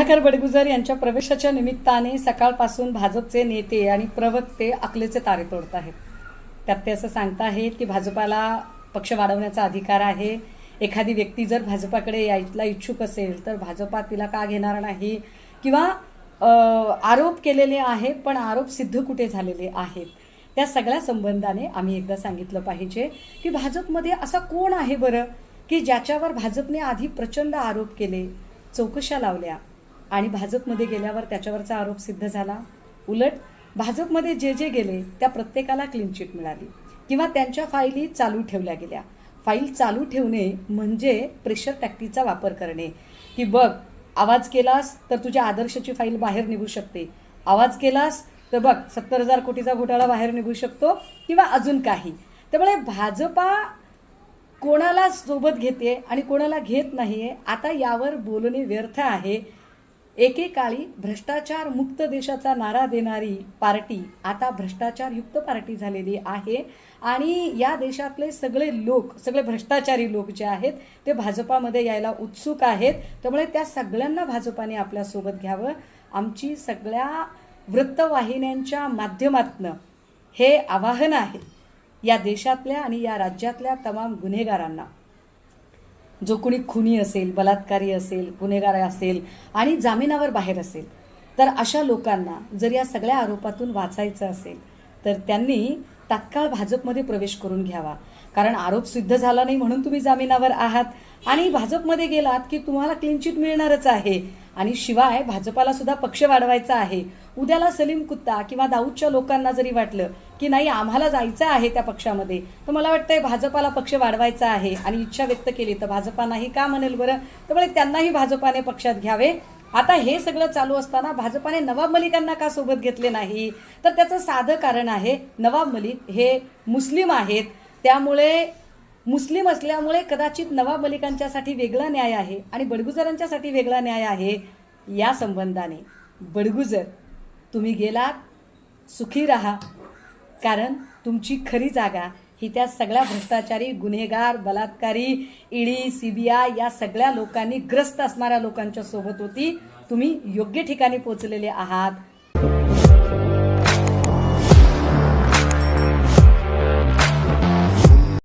सुधाकर बडगुजर यांच्या प्रवेशाच्या निमित्ताने सकाळपासून भाजपचे नेते आणि प्रवक्ते अकलेचे तारे तोडत आहेत. त्यात ते असं सांगत आहेत की भाजपाला पक्ष वाढवण्याचा अधिकार आहे. एखादी व्यक्ती जर भाजपाकडे यायला इच्छुक असेल तर भाजपा तिला का घेणार नाही? किंवा आरोप केलेले आहे पण आरोप सिद्ध कुठे झालेले आहेत? त्या सगळ्या संबंधाने आम्ही एकदा सांगितलं पाहिजे की भाजपमध्ये असा कोण आहे बरं की ज्याच्यावर भाजपने आधी प्रचंड आरोप केले चौकशा लावल्या आणि भाजपमध्ये गेल्यावर त्याच्यावरचा आरोप सिद्ध झाला. उलट भाजपमध्ये जे जे गेले त्या प्रत्येकाला क्लीन चिट मिळाली. किंवा त्यांच्या फाईली चालू ठेवल्या गेल्या. फाईल चालू ठेवणे म्हणजे प्रेशर टॅक्टिकचा वापर करणे. की बघ आवाज केलास तर तुझ्या आदर्शाची फाईल बाहेर निघू शकते. आवाज केलास तर बघ सत्तर हजार कोटीचा घोटाळा बाहेर निघू शकतो किंवा अजून काही. त्यामुळे भाजपा कोणाला सोबत घेते आणि कोणाला घेत नाही आहे आता यावर बोलणे व्यर्थ आहे. एकेकाळी भ्रष्टाचार मुक्त देशाचा नारा देणारी पार्टी आता भ्रष्टाचारयुक्त पार्टी झालेली आहे. आणि या देशातले सगळे लोक सगळे भ्रष्टाचारी लोक जे आहेत ते भाजपामध्ये यायला उत्सुक आहेत. त्यामुळे त्या सगळ्यांना भाजपाने आपल्यासोबत घ्यावं. आमची सगळ्या वृत्तवाहिन्यांच्या माध्यमातनं हे आवाहन आहे. या देशातल्या आणि या राज्यातल्या तमाम गुन्हेगारांना. जो कोणी खुनी असेल बलात्कारी असेल गुन्हेगार असेल आणि जामिनावर बाहेर असेल तर अशा लोकांना जर या सगळ्या आरोपातून वाचायचं असेल तर त्यांनी तात्काळ भाजपमध्ये प्रवेश करून घ्यावा. कारण आरोप सिद्ध झाला नाही म्हणून तुम्ही जामिनावर आहात. आणि भाजपमध्ये गेलात की तुम्हाला क्लीनचिट मिळणारच आहे. आणि शिवाय भाजपाला सुद्धा पक्ष वाढवायचा आहे. उद्याला सलीम कुत्ता किंवा दाऊदच्या लोकांना जरी वाटलं की नाही आम्हाला जायचं आहे त्या पक्षामध्ये तर मला वाटतंय भाजपाला पक्ष वाढवायचा आहे. आणि इच्छा व्यक्त केली तर भाजपा नाही का म्हणेल बरं? त्यामुळे त्यांनाही भाजपाने पक्षात घ्यावे. आता हे सगळं चालू असताना भाजपाने नवाब मलिकांना का सोबत घेतले नाही? तर त्याचं साधं कारण आहे नवाब मलिक हे मुस्लिम आहेत. त्यामुळे मुस्लिम असल्यामुळे कदाचित नवाब मलिकांच्यासाठी वेगळा न्याय आहे आणि बडगुजरांच्यासाठी वेगळा न्याय आहे या संबंधाने. बडगुजर तुम्ही गेलात सुखी राहा कारण तुमची खरी जागा ही त्या सगळ्या भ्रष्टाचारी गुन्हेगार बलात्कारी ईडी आय या सगळ्या लोकांनी ग्रस्त असणाऱ्या लोकांच्या सोबत होती. तुम्ही योग्य ठिकाणी पोचलेले आहात.